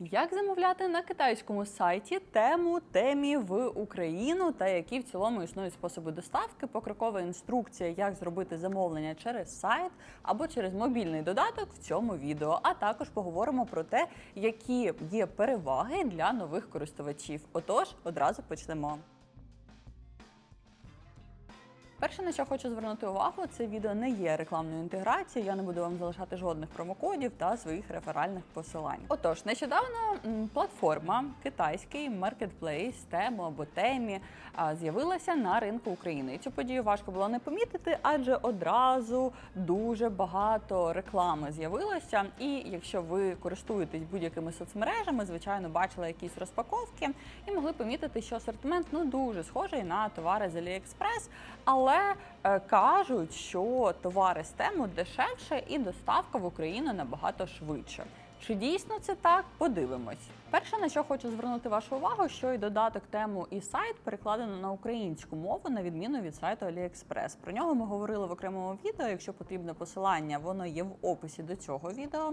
Як замовляти на китайському сайті тему темі в Україну та які в цілому існують способи доставки, покрокова інструкція, як зробити замовлення через сайт або через мобільний додаток в цьому відео. А також поговоримо про те, які є переваги для нових користувачів. Отож, одразу почнемо. Перше, на що хочу звернути увагу, це відео не є рекламною інтеграцією. Я не буду вам залишати жодних промокодів та своїх реферальних посилань. Отож, нещодавно платформа китайський маркетплейс тему або темі з'явилася на ринку України. І цю подію важко було не помітити, адже одразу дуже багато реклами з'явилося. І якщо ви користуєтесь будь-якими соцмережами, звичайно, бачили якісь розпаковки і могли помітити, що асортимент ну дуже схожий на товари з AliExpress, але е, кажуть, що товари з тему дешевше і доставка в Україну набагато швидше. Чи дійсно це так? Подивимось. Перше, на що хочу звернути вашу увагу, що і додаток тему і сайт перекладено на українську мову, на відміну від сайту AliExpress. Про нього ми говорили в окремому відео. Якщо потрібне посилання, воно є в описі до цього відео.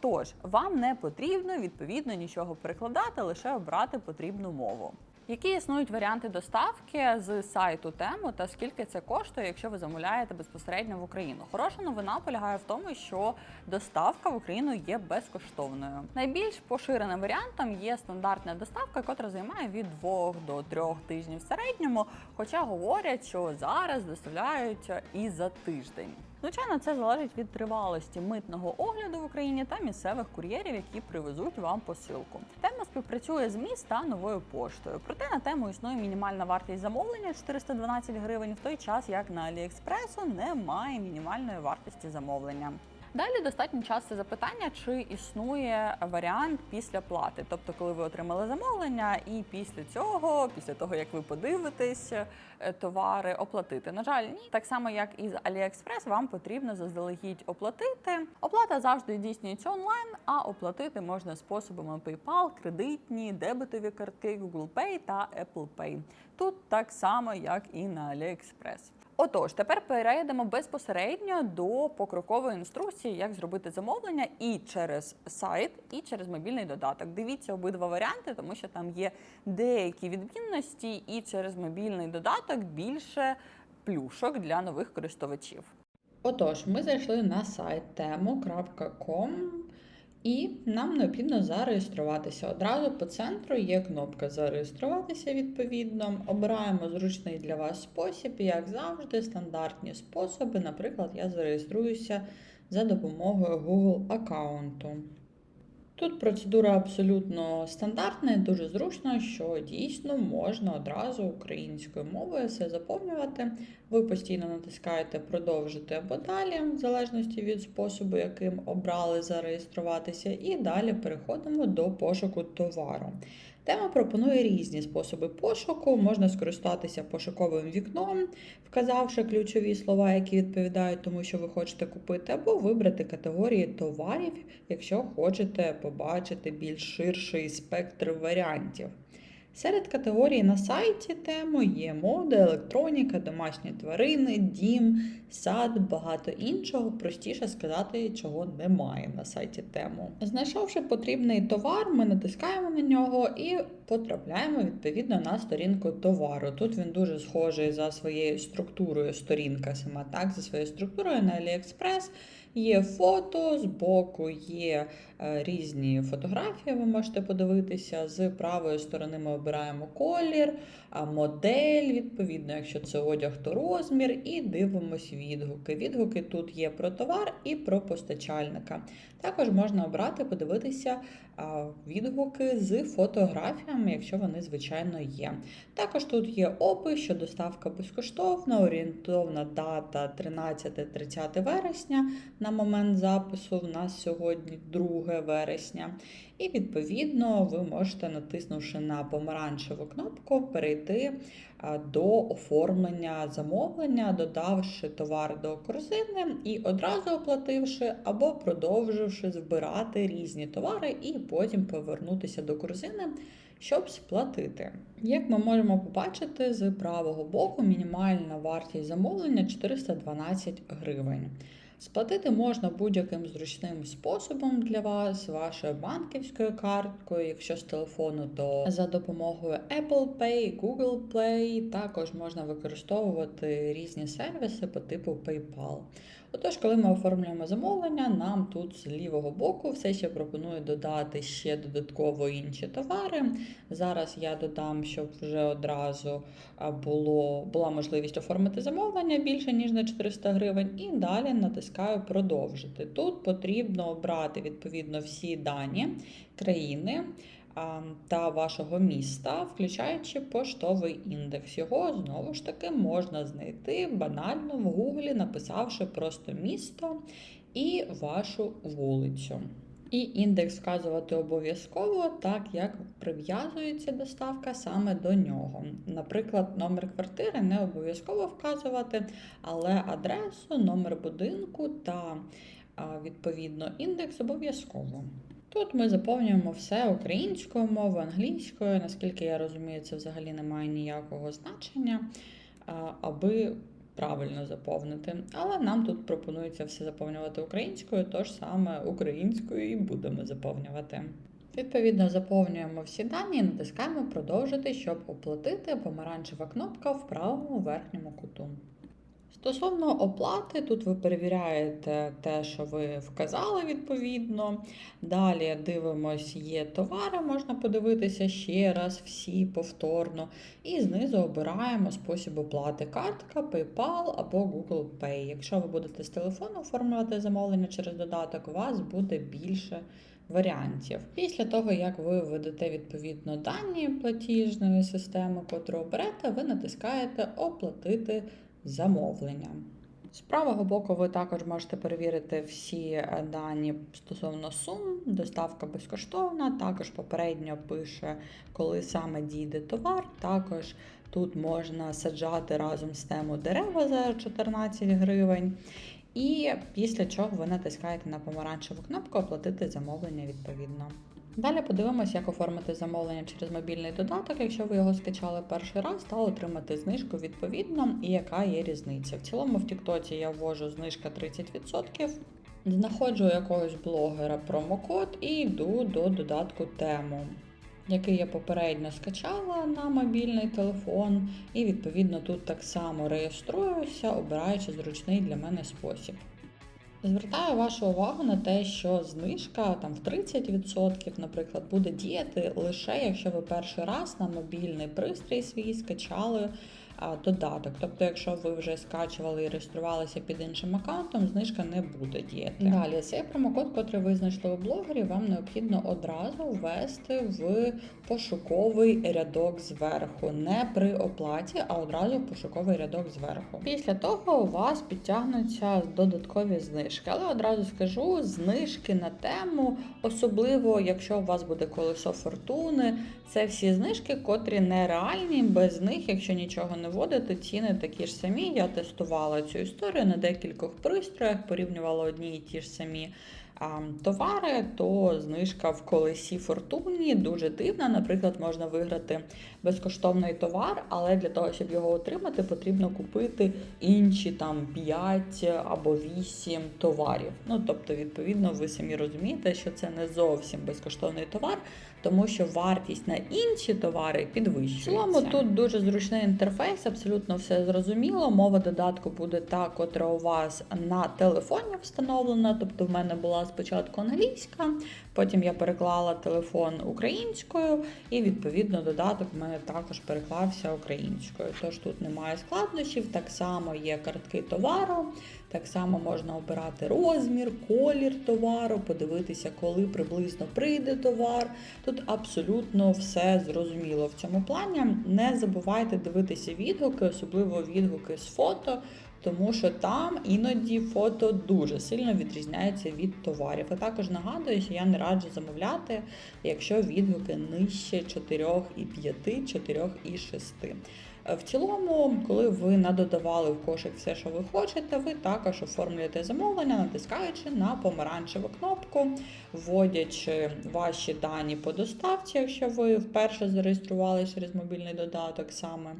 Тож вам не потрібно відповідно нічого перекладати, лише обрати потрібну мову. Які існують варіанти доставки з сайту тему та скільки це коштує, якщо ви замовляєте безпосередньо в Україну? Хороша новина полягає в тому, що доставка в Україну є безкоштовною. Найбільш поширеним варіантом є стандартна доставка, яка займає від 2 до 3 тижнів в середньому. Хоча говорять, що зараз доставляють і за тиждень. Звичайно, це залежить від тривалості митного огляду в Україні та місцевих кур'єрів, які привезуть вам посилку. Тема співпрацює з МІС та новою поштою. Проте на тему існує мінімальна вартість замовлення 412 гривень, в той час як на Аліекспресу немає мінімальної вартості замовлення. Далі достатньо часте запитання, чи існує варіант після плати, тобто, коли ви отримали замовлення, і після цього, після того як ви подивитесь е, товари, оплатити. На жаль, ні, так само як і з AliExpress, вам потрібно заздалегідь оплатити. Оплата завжди здійснюється онлайн, а оплатити можна способами PayPal, кредитні, дебетові картки, Google Pay та Apple Pay. Тут так само, як і на AliExpress. Отож, тепер перейдемо безпосередньо до покрокової інструкції, як зробити замовлення і через сайт, і через мобільний додаток. Дивіться обидва варіанти, тому що там є деякі відмінності, і через мобільний додаток більше плюшок для нових користувачів. Отож, ми зайшли на сайт temu.com і нам необхідно зареєструватися. Одразу по центру є кнопка Зареєструватися відповідно. Обираємо зручний для вас спосіб, як завжди, стандартні способи. Наприклад, я зареєструюся за допомогою Google аккаунту. Тут процедура абсолютно стандартна, дуже зручно, що дійсно можна одразу українською мовою все заповнювати. Ви постійно натискаєте продовжити або далі, в залежності від способу, яким обрали зареєструватися, і далі переходимо до пошуку товару. Тема пропонує різні способи пошуку. Можна скористатися пошуковим вікном, вказавши ключові слова, які відповідають тому, що ви хочете купити, або вибрати категорії товарів, якщо хочете побачити більш ширший спектр варіантів. Серед категорій на сайті тему є мода, електроніка, домашні тварини, дім, сад, багато іншого. Простіше сказати, чого немає на сайті тему. Знайшовши потрібний товар, ми натискаємо на нього і потрапляємо відповідно на сторінку товару. Тут він дуже схожий за своєю структурою, сторінка сама так, за своєю структурою на AliExpress. Є фото, збоку є різні фотографії, ви можете подивитися. З правої сторони ми обираємо колір, модель, відповідно, якщо це одяг, то розмір, і дивимось відгуки. Відгуки тут є про товар і про постачальника. Також можна обрати, подивитися відгуки з фотографіями, якщо вони, звичайно, є. Також тут є опис, що доставка безкоштовна, орієнтовна дата 13-30 вересня. На момент запису в нас сьогодні 2 вересня. І відповідно ви можете, натиснувши на помаранчеву кнопку, перейти до оформлення замовлення, додавши товар до корзини і одразу оплативши або продовживши збирати різні товари і потім повернутися до корзини. Щоб сплатити, як ми можемо побачити з правого боку, мінімальна вартість замовлення 412 гривень. Сплатити можна будь-яким зручним способом для вас, вашою банківською карткою, якщо з телефону, то за допомогою Apple Pay, Google Play, також можна використовувати різні сервіси по типу PayPal. Отож, коли ми оформлюємо замовлення, нам тут з лівого боку все ще пропонує додати ще додатково інші товари. Зараз я додам, щоб вже одразу було, була можливість оформити замовлення більше ніж на 400 гривень, і далі натискаю продовжити. Тут потрібно обрати відповідно всі дані країни та вашого міста, включаючи поштовий індекс. Його знову ж таки можна знайти банально в Гуглі, написавши просто місто і вашу вулицю. І індекс вказувати обов'язково, так як прив'язується доставка саме до нього. Наприклад, номер квартири не обов'язково вказувати, але адресу, номер будинку та відповідно індекс обов'язково. Тут ми заповнюємо все українською мовою, англійською. Наскільки я розумію, це взагалі не має ніякого значення, аби правильно заповнити. Але нам тут пропонується все заповнювати українською, тож саме українською і будемо заповнювати. Відповідно, заповнюємо всі дані і натискаємо продовжити, щоб оплатити помаранчева кнопка в правому верхньому куту. Стосовно оплати, тут ви перевіряєте те, що ви вказали відповідно. Далі дивимось, є товари, можна подивитися ще раз, всі повторно. І знизу обираємо спосіб оплати картка, PayPal або Google Pay. Якщо ви будете з телефону оформлювати замовлення через додаток, у вас буде більше варіантів. Після того, як ви введете відповідно дані платіжної системи, котру оберете, ви натискаєте Оплатити замовлення. З правого боку ви також можете перевірити всі е, дані стосовно сум. Доставка безкоштовна, також попередньо пише, коли саме дійде товар. Також тут можна саджати разом з тему дерева за 14 гривень. І після чого ви натискаєте на помаранчеву кнопку Оплатити замовлення відповідно. Далі подивимося, як оформити замовлення через мобільний додаток, якщо ви його скачали перший раз, та отримати знижку відповідно і яка є різниця. В цілому в Тіктоці я ввожу знижка 30%. Знаходжу якогось блогера промокод і йду до додатку тему, який я попередньо скачала на мобільний телефон, і відповідно тут так само реєструюся, обираючи зручний для мене спосіб. Звертаю вашу увагу на те, що знижка там в 30%, наприклад, буде діяти лише якщо ви перший раз на мобільний пристрій свій скачали додаток. Тобто, якщо ви вже скачували і реєструвалися під іншим аккаунтом, знижка не буде діяти. Далі цей промокод, котрий ви знайшли у блогері, вам необхідно одразу ввести в пошуковий рядок зверху, не при оплаті, а одразу в пошуковий рядок зверху. Після того у вас підтягнуться додаткові знижки. Але одразу скажу, знижки на тему, особливо якщо у вас буде колесо фортуни, це всі знижки, котрі нереальні, без них, якщо нічого не вводити, ціни такі ж самі. Я тестувала цю історію на декількох пристроях, порівнювала одні і ті ж самі товари, то знижка в колесі фортуні дуже дивна. Наприклад, можна виграти безкоштовний товар, але для того, щоб його отримати, потрібно купити інші там 5 або 8 товарів. Ну тобто, відповідно, ви самі розумієте, що це не зовсім безкоштовний товар, тому що вартість на інші товари підвищується. В цілому тут дуже зручний інтерфейс, абсолютно все зрозуміло. Мова додатку буде та, котра у вас на телефоні встановлена. Тобто, в мене була спочатку англійська, потім я переклала телефон українською, і відповідно додаток в мене також переклався українською. Тож тут немає складнощів, так само є картки товару. Так само можна обирати розмір, колір товару, подивитися, коли приблизно прийде товар. Тут абсолютно все зрозуміло в цьому плані. Не забувайте дивитися відгуки, особливо відгуки з фото, тому що там іноді фото дуже сильно відрізняється від товарів. А також нагадую, що я не раджу замовляти, якщо відгуки нижче 4,5, 4,6. В цілому, коли ви надодавали в кошик все, що ви хочете, ви також оформлюєте замовлення, натискаючи на помаранчеву кнопку, вводячи ваші дані по доставці, якщо ви вперше зареєстрували через мобільний додаток саме.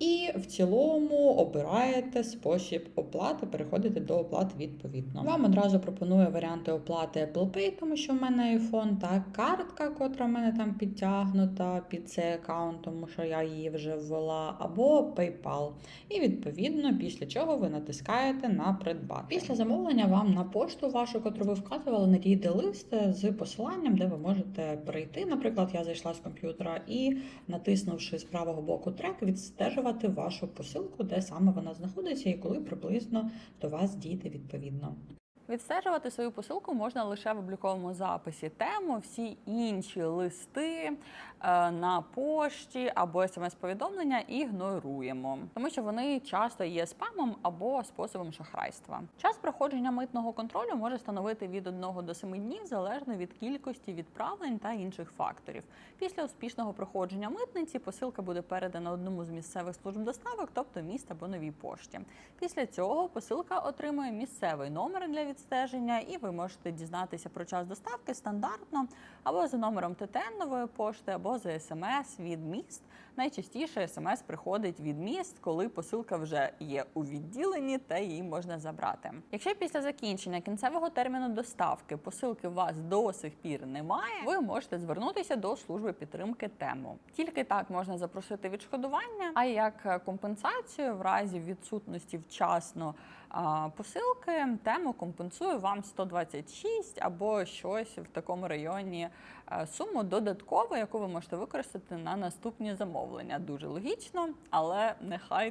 І в цілому обираєте спосіб оплати, переходите до оплати відповідно. Вам одразу пропонує варіанти оплати Apple Pay, тому що в мене iPhone, та картка, котра в мене там підтягнута під цей аккаунт, тому що я її вже ввела, або PayPal. І відповідно, після чого ви натискаєте на придбати. Після замовлення вам на пошту вашу, котру ви вказували, надійде лист з посиланням, де ви можете перейти. Наприклад, я зайшла з комп'ютера і, натиснувши з правого боку трек, відстежувати вашу посилку, де саме вона знаходиться і коли приблизно до вас дійде відповідно. Відстежувати свою посилку можна лише в обліковому записі тему. Всі інші листи е, на пошті або смс-повідомлення ігноруємо, тому що вони часто є спамом або способом шахрайства. Час проходження митного контролю може становити від 1 до 7 днів залежно від кількості відправлень та інших факторів. Після успішного проходження митниці посилка буде передана одному з місцевих служб доставок, тобто міст або новій пошті. Після цього посилка отримує місцевий номер для відстеження, і ви можете дізнатися про час доставки стандартно або за номером ТТН нової пошти, або за смс від міст. Найчастіше смс приходить від міст, коли посилка вже є у відділенні та її можна забрати. Якщо після закінчення кінцевого терміну доставки посилки у вас до сих пір немає, ви можете звернутися до служби підтримки тему. Тільки так можна запросити відшкодування, а як компенсацію в разі відсутності вчасно посилки тему компенсує вам 126 або щось в такому районі е, суму додаткову, яку ви можете використати на наступні замовлення. Дуже логічно, але нехай